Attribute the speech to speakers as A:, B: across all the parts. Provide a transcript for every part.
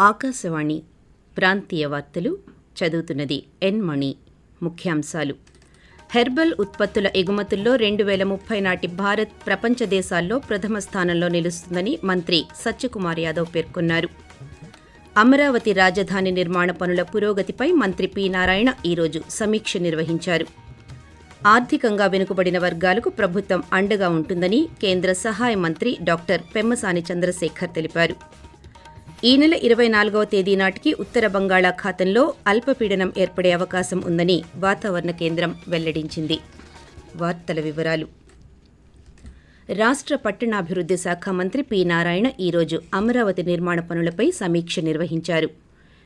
A: ఆకాశవాణి ప్రాంతీయ వార్తలు చదువుతున్నది ఎన్ మణి. ముఖ్యాంశాలు. హెర్బల్ ఉత్పత్తుల ఎగుమతుల్లో రెండు వేల ముప్పై నాటి భారత్ ప్రపంచ దేశాల్లో ప్రథమ స్థానంలో నిలుస్తుందని మంత్రి సత్యకుమార్ యాదవ్ పేర్కొన్నారు. అమరావతి రాజధాని నిర్మాణ పనుల పురోగతిపై మంత్రి పి నారాయణ ఈరోజు సమీక్ష నిర్వహించారు. ఆర్థికంగా వెనుకబడిన వర్గాలకు ప్రభుత్వం అండగా ఉంటుందని కేంద్ర సహాయ మంత్రి డాక్టర్ పెమ్మసాని చంద్రశేఖర్ తెలిపారు. ఈ నెల ఇరవై నాలుగవ తేదీ నాటికి ఉత్తర బంగాళాఖాతంలో అల్పపీడనం ఏర్పడే అవకాశం ఉందని వాతావరణ కేంద్రం వెల్లడించింది. వార్తల వివరాలు. రాష్ట్ర పట్టణాభివృద్ధి శాఖ మంత్రి పి నారాయణ ఈరోజు అమరావతి నిర్మాణ పనులపై సమీక్ష నిర్వహించారు.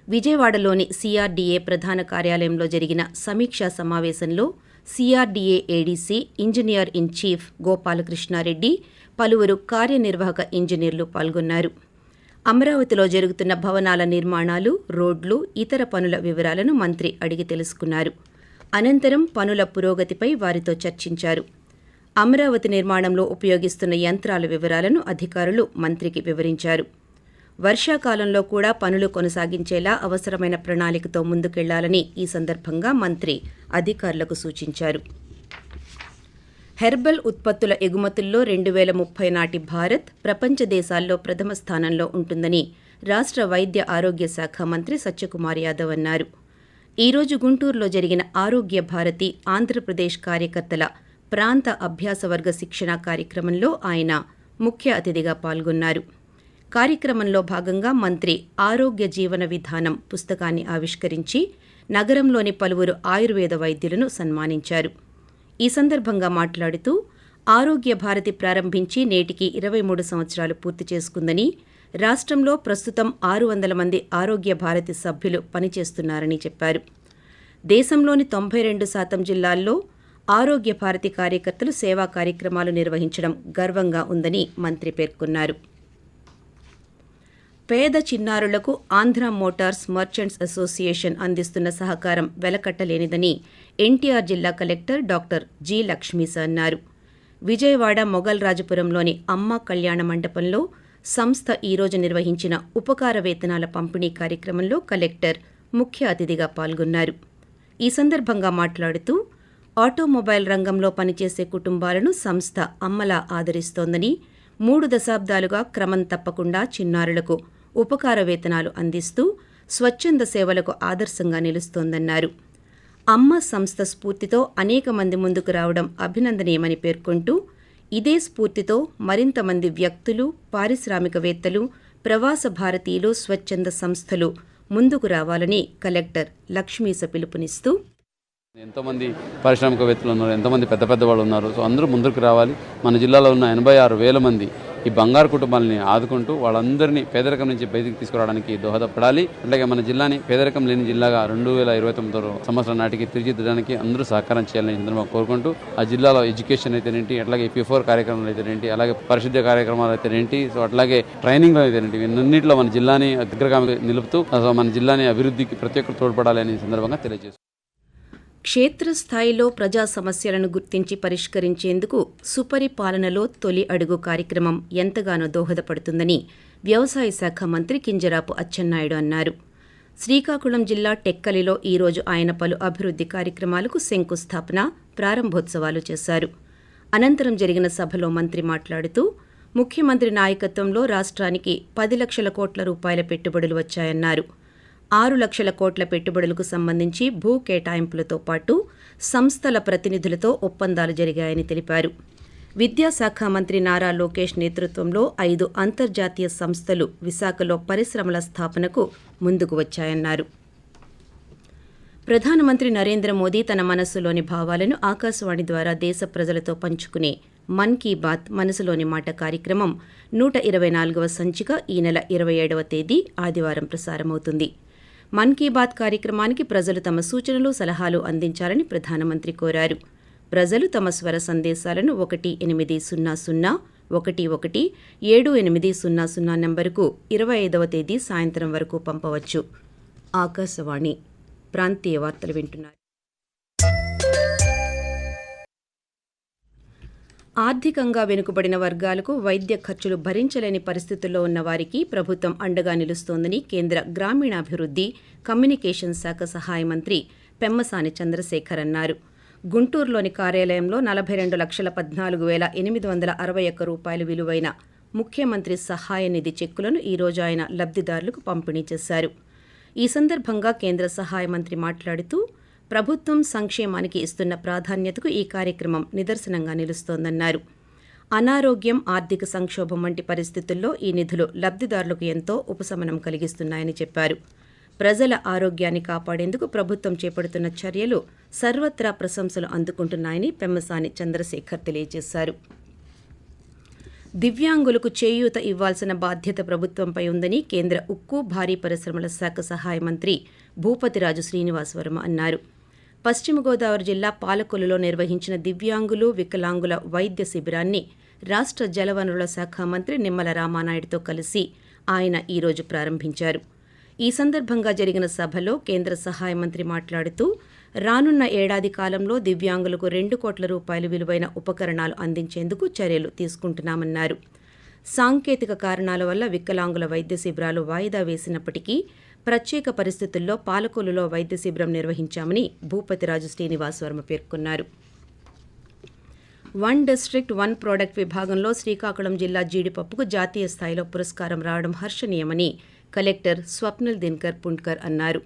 A: విజయవాడలోని సిఆర్డీఏ ప్రధాన కార్యాలయంలో జరిగిన సమీక్షా సమావేశంలో CRDA ADC engineer in chief Gopalakrishna Reddy పలువురు కార్యనిర్వాహక ఇంజనీర్లు పాల్గొన్నారు. అమరావతిలో జరుగుతున్న భవనాల నిర్మాణాలు రోడ్లు ఇతర పనుల వివరాలను మంత్రి అడిగి తెలుసుకున్నారు. అనంతరం పనుల పురోగతిపై వారితో చర్చించారు. అమరావతి నిర్మాణంలో ఉపయోగిస్తున్న యంత్రాల వివరాలను అధికారులు మంత్రికి వివరించారు. వర్షాకాలంలో కూడా పనులు కొనసాగించేలా అవసరమైన ప్రణాళికతో ముందుకెళ్ళాలని ఈ సందర్భంగా మంత్రి అధికారులకు సూచించారు. హెర్బల్ ఉత్పత్తుల ఎగుమతుల్లో రెండు వేల ముప్పై నాటి భారత్ ప్రపంచ దేశాల్లో ప్రథమ స్థానంలో ఉంటుందని రాష్ట్ర వైద్య ఆరోగ్య శాఖ మంత్రి సత్యకుమార్ యాదవ్ అన్నారు. ఈరోజు గుంటూరులో జరిగిన ఆరోగ్య భారతి ఆంధ్రప్రదేశ్ కార్యకర్తల ప్రాంత అభ్యాస వర్గ శిక్షణ కార్యక్రమంలో ఆయన ముఖ్య అతిథిగా పాల్గొన్నారు. కార్యక్రమంలో భాగంగా మంత్రి ఆరోగ్య జీవన విధానం పుస్తకాన్ని ఆవిష్కరించి నగరంలోని పలువురు ఆయుర్వేద వైద్యులను సన్మానించారు. ఈ సందర్భంగా మాట్లాడుతూ ఆరోగ్య భారతి ప్రారంభించి నేటికి ఇరవై మూడు సంవత్సరాలు పూర్తి చేసుకుందని రాష్ట్రంలో ప్రస్తుతం ఆరు వందల మంది ఆరోగ్య భారతి సభ్యులు పనిచేస్తున్నారని చెప్పారు. దేశంలోని తొంభై రెండు శాతం జిల్లాల్లో ఆరోగ్య భారతి కార్యకర్తలు సేవా కార్యక్రమాలు నిర్వహించడం గర్వంగా ఉందని మంత్రి పేర్కొన్నారు. పేద చిన్నారులకు ఆంధ్ర మోటార్స్ మర్చెంట్స్ అసోసియేషన్ అందిస్తున్న సహకారం వెలకట్టలేనిదని ఎన్టీఆర్ జిల్లా కలెక్టర్ డాక్టర్ జి లక్ష్మీస అన్నారు. విజయవాడ మొగల్ రాజపురంలోని అమ్మ కళ్యాణ మండపంలో సంస్థ ఈరోజు నిర్వహించిన ఉపకార వేతనాల పంపిణీ కార్యక్రమంలో కలెక్టర్ ముఖ్య అతిథిగా పాల్గొన్నారు. ఈ సందర్భంగా మాట్లాడుతూ ఆటోమొబైల్ రంగంలో పనిచేసే కుటుంబాలను సంస్థ అమ్మలా ఆదరిస్తోందని మూడు దశాబ్దాలుగా క్రమం తప్పకుండా చిన్నారులకు ఉపకార వేతనాలు అందిస్తూ స్వచ్ఛంద సేవలకు ఆదర్శంగా నిలుస్తోందన్నారు. అమ్మ సంస్థ స్ఫూర్తితో అనేక మంది ముందుకు రావడం అభినందనీయమని పేర్కొంటూ ఇదే స్ఫూర్తితో మరింత మంది వ్యక్తులు పారిశ్రామికవేత్తలు ప్రవాస భారతీయులు స్వచ్ఛంద సంస్థలు ముందుకు రావాలని కలెక్టర్ లక్ష్మీస పిలుపునిస్తూ
B: ఎంతోమంది పారిశ్రామికవేత్తలు ఉన్నారు ఎంతోమంది పెద్ద పెద్ద వాళ్ళు ఉన్నారు. సో అందరూ ముందుకు రావాలి. మన జిల్లాలో ఉన్న ఎనభై ఆరు వేల మంది ఈ బంగారు కుటుంబాలని ఆదుకుంటూ వాళ్ళందరినీ పేదరికం నుంచి బయటికి తీసుకురావడానికి దోహదపడాలి. అట్లాగే మన జిల్లాని పేదరికం లేని జిల్లాగా రెండు వేల ఇరవై తొమ్మిదో సంవత్సరం నాటికి తీర్చిదిద్దడానికి అందరూ సహకారం చేయాలని సందర్భంగా కోరుకుంటూ ఆ జిల్లాలో ఎడ్యుకేషన్ అయితేనేంటి అట్లాగే ఈ ఫోర్ కార్యక్రమాలు అయితేనేంటి అలాగే పరిశుద్ధ కార్యక్రమాలు అయితేనేంటి సో అట్లాగే ట్రైనింగ్ అయితేనేంటి అన్నింటిలో మన జిల్లాని అగ్రగామి నిలుపుతూ మన జిల్లాని అభివృద్ధికి ప్రతి ఒక్కరు తోడ్పడాలి అనే సందర్భంగా తెలియజేస్తుంది
A: క్షేత్రస్థాయిలో ప్రజా సమస్యలను గుర్తించి పరిష్కరించేందుకు సుపరిపాలనలో తొలి అడుగు కార్యక్రమం ఎంతగానో దోహదపడుతుందని వ్యవసాయ శాఖ మంత్రి కింజరాపు అచ్చెన్నాయుడు అన్నారు. శ్రీకాకుళం జిల్లా టెక్కలిలో ఈరోజు ఆయన పలు అభివృద్ధి కార్యక్రమాలకు శంకుస్థాపన ప్రారంభోత్సవాలు చేశారు. అనంతరం జరిగిన సభలో మంత్రి మాట్లాడుతూ ముఖ్యమంత్రి నాయకత్వంలో రాష్ట్రానికి పది లక్షల కోట్ల రూపాయల పెట్టుబడులు వచ్చాయన్నారు. ఆరు లక్షల కోట్ల పెట్టుబడులకు సంబంధించి భూ కేటాయింపులతో పాటు సంస్థల ప్రతినిధులతో ఒప్పందాలు జరిగాయని తెలిపారు. విద్యాశాఖ మంత్రి నారా లోకేష్ నేతృత్వంలో ఐదు అంతర్జాతీయ సంస్థలు విశాఖలో పరిశ్రమల స్థాపనకు ముందుకు వచ్చాయన్నారు. ప్రధానమంత్రి నరేంద్ర మోదీ తన మనస్సులోని భావాలను ఆకాశవాణి ద్వారా దేశ ప్రజలతో పంచుకునే మన్ కీ బాత్ మనసులోని మాట కార్యక్రమం నూట ఇరవై నాలుగవ సంచిక ఈ నెల ఇరవై ఏడవ తేదీ ఆదివారం ప్రసారమవుతుంది. మన్ కీ బాత్ కార్యక్రమానికి ప్రజలు తమ సూచనలు సలహాలు అందించాలని ప్రధానమంత్రి కోరారు. ప్రజలు తమ స్వర సందేశాలను ఒకటి ఎనిమిది సున్నా సున్నా ఒకటి ఒకటి ఏడు ఎనిమిది సున్నా సున్నా నంబరుకు ఇరవై ఐదవ తేదీ సాయంత్రం వరకు పంపవచ్చు. ఆకాశవాణి ప్రాంతీయ వార్తలు వింటున్నారు. ఆర్థికంగా వెనుకబడిన వర్గాలకు వైద్య ఖర్చులు భరించలేని పరిస్థితుల్లో ఉన్న వారికి ప్రభుత్వం అండగా నిలుస్తోందని కేంద్ర గ్రామీణాభివృద్ధి కమ్యూనికేషన్ శాఖ సహాయ మంత్రి పెమ్మసాని చంద్రశేఖర్ అన్నారు. గుంటూరులోని కార్యాలయంలో నలభై రెండు లక్షల పద్నాలుగు వేల ఎనిమిది వందల అరవై ఒక్క రూపాయలు విలువైన ముఖ్యమంత్రి సహాయ నిధి చెక్కులను ఈరోజు ఆయన లబ్ధిదారులకు పంపిణీ చేశారు. ఈ సందర్భంగా కేంద్ర సహాయ మంత్రి మాట్లాడుతూ ప్రభుత్వం సంక్షేమానికి ఇస్తున్న ప్రాధాన్యతకు ఈ కార్యక్రమం నిదర్శనంగా నిలుస్తోందన్నారు. అనారోగ్యం ఆర్థిక సంక్షోభం వంటి పరిస్థితుల్లో ఈ నిధులు లబ్ధిదారులకు ఎంతో ఉపశమనం కలిగిస్తున్నాయని చెప్పారు. ప్రజల ఆరోగ్యాన్ని కాపాడేందుకు ప్రభుత్వం చేపడుతున్న చర్యలు సర్వత్రా ప్రశంసలు అందుకుంటున్నాయని పెమ్మసాని చంద్రశేఖర్ తెలియజేశారు. దివ్యాంగులకు చేయూత ఇవ్వాల్సిన బాధ్యత ప్రభుత్వంపై ఉందని కేంద్ర ఉక్కు భారీ పరిశ్రమల శాఖ సహాయ మంత్రి భూపతిరాజు శ్రీనివాసవర్మ అన్నారు. పశ్చిమ గోదావరి జిల్లా పాలకొల్లులో నిర్వహించిన దివ్యాంగులు వికలాంగుల వైద్య శిబిరాన్ని రాష్ట్ర జలవనరుల శాఖ మంత్రి నిమ్మల రామానాయుడుతో కలిసి ఆయన ఈరోజు ప్రారంభించారు. ఈ సందర్భంగా జరిగిన సభలో కేంద్ర సహాయ మంత్రి మాట్లాడుతూ రానున్న ఏడాది కాలంలో దివ్యాంగులకు రెండు కోట్ల రూపాయలు విలువైన ఉపకరణాలు అందించేందుకు చర్యలు తీసుకుంటున్నామన్నారు. సాంకేతిక కారణాల వల్ల వికలాంగుల వైద్య శిబిరాలు వాయిదా వేసినప్పటికీ ప్రత్యేక పరిస్థితుల్లో పాలకొల్లులో వైద్య శిబిరం నిర్వహించామని భూపతిరాజు శ్రీనివాస్ వర్మ పేర్కొన్నారు. వన్ డిస్ట్రిక్ట్ వన్ ప్రోడక్ట్ విభాగంలో శ్రీకాకుళం జిల్లా జీడిపప్పుకు జాతీయ స్థాయిలో పురస్కారం రావడం హర్షణీయమని కలెక్టర్ స్వప్నల్ దిన్కర్ పుంట్కర్ అన్నారు.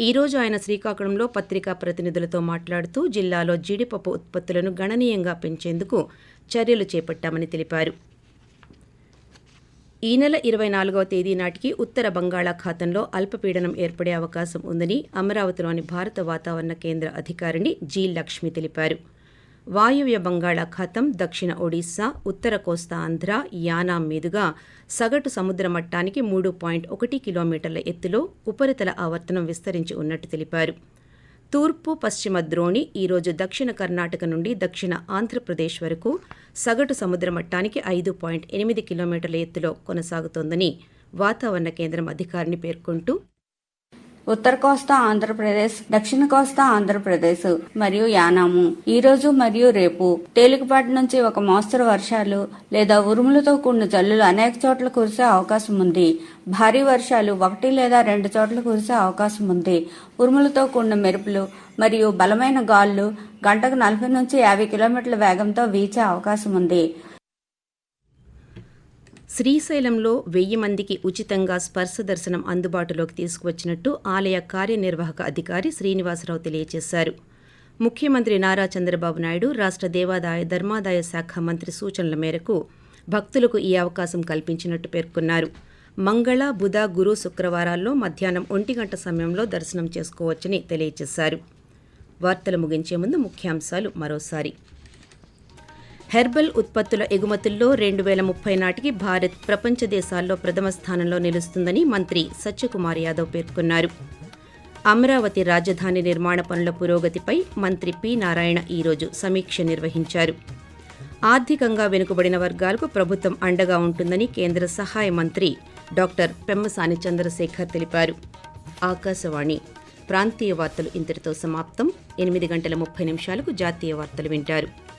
A: ఈ రోజు ఆయన శ్రీకాకుళంలో పత్రికా ప్రతినిధులతో మాట్లాడుతూ జిల్లాలో జీడిపప్పు ఉత్పత్తులను గణనీయంగా పెంచేందుకు చర్యలు చేపట్టామని తెలిపారు. ఈ నెల ఇరవై నాలుగవ తేదీ నాటికి ఉత్తర బంగాళాఖాతంలో అల్పపీడనం ఏర్పడే అవకాశం ఉందని అమరావతిలోని భారత వాతావరణ కేంద్ర అధికారిణి జి లక్ష్మి తెలిపారు. వాయువ్య బంగాళాఖాతం దక్షిణ ఒడిశా ఉత్తర కోస్తా ఆంధ్ర యానాం మీదుగా సగటు సముద్ర మట్టానికి మూడు పాయింట్ ఒకటి కిలోమీటర్ల ఎత్తులో ఉపరితల ఆవర్తనం విస్తరించి ఉన్నట్టు తెలిపారు. తూర్పు పశ్చిమ ద్రోణి ఈరోజు దక్షిణ కర్ణాటక నుండి దక్షిణ ఆంధ్రప్రదేశ్ వరకు సగటు సముద్ర మట్టానికి ఐదు పాయింట్ ఎనిమిది కిలోమీటర్ల ఎత్తులో కొనసాగుతోందని వాతావరణ కేంద్రం అధికారిని పేర్కొంటూ
C: ఉత్తర కోస్తా ఆంధ్రప్రదేశ్ దక్షిణ కోస్తా ఆంధ్రప్రదేశ్ మరియు యానాము. ఈ రోజు మరియు రేపు తేలికపాటి నుంచి ఒక మోస్తరు వర్షాలు లేదా ఉరుములతో కూడిన జల్లులు అనేక చోట్ల కురిసే అవకాశం ఉంది. భారీ వర్షాలు ఒకటి లేదా రెండు చోట్ల కురిసే అవకాశం ఉంది. ఉరుములతో కూడిన మెరుపులు మరియు బలమైన గాళ్ళు గంటకు నలభై నుంచి యాభై కిలోమీటర్ల వేగంతో వీచే అవకాశం ఉంది.
A: శ్రీశైలంలో వెయ్యి మందికి ఉచితంగా స్పర్శ దర్శనం అందుబాటులోకి తీసుకువచ్చినట్టు ఆలయ కార్యనిర్వాహక అధికారి శ్రీనివాసరావు తెలియజేశారు. ముఖ్యమంత్రి నారా చంద్రబాబు నాయుడు రాష్ట్ర దేవాదాయ ధర్మాదాయ శాఖ మంత్రి సూచనల మేరకు భక్తులకు ఈ అవకాశం కల్పించినట్టు పేర్కొన్నారు. మంగళ బుధ గురు శుక్రవారాల్లో మధ్యాహ్నం ఒంటి గంట సమయంలో దర్శనం చేసుకోవచ్చని తెలియజేశారు. వార్తలు ముగించే ముందు ముఖ్యాంశాలు మరోసారి. హెర్బల్ ఉత్పత్తుల ఎగుమతుల్లో రెండు వేల ముప్పై నాటికి భారత్ ప్రపంచ దేశాల్లో ప్రథమ స్థానంలో నిలుస్తుందని మంత్రి సత్యకుమార్ యాదవ్ పేర్కొన్నారు. అమరావతి రాజధాని నిర్మాణ పనుల పురోగతిపై మంత్రి పి నారాయణ ఈరోజు సమీక్ష నిర్వహించారు. ఆర్థికంగా వెనుకబడిన వర్గాలకు ప్రభుత్వం అండగా ఉంటుందని కేంద్ర సహాయ మంత్రి డాక్టర్ పెమ్మసాని చంద్రశేఖర్ తెలిపారు. ఆకాశవాణి ప్రాంతీయ వార్తలు ఇంతటితో సమాప్తం. ఎనిమిది గంటల ముప్పై నిమిషాలకు జాతీయ వార్తలు వింటారు.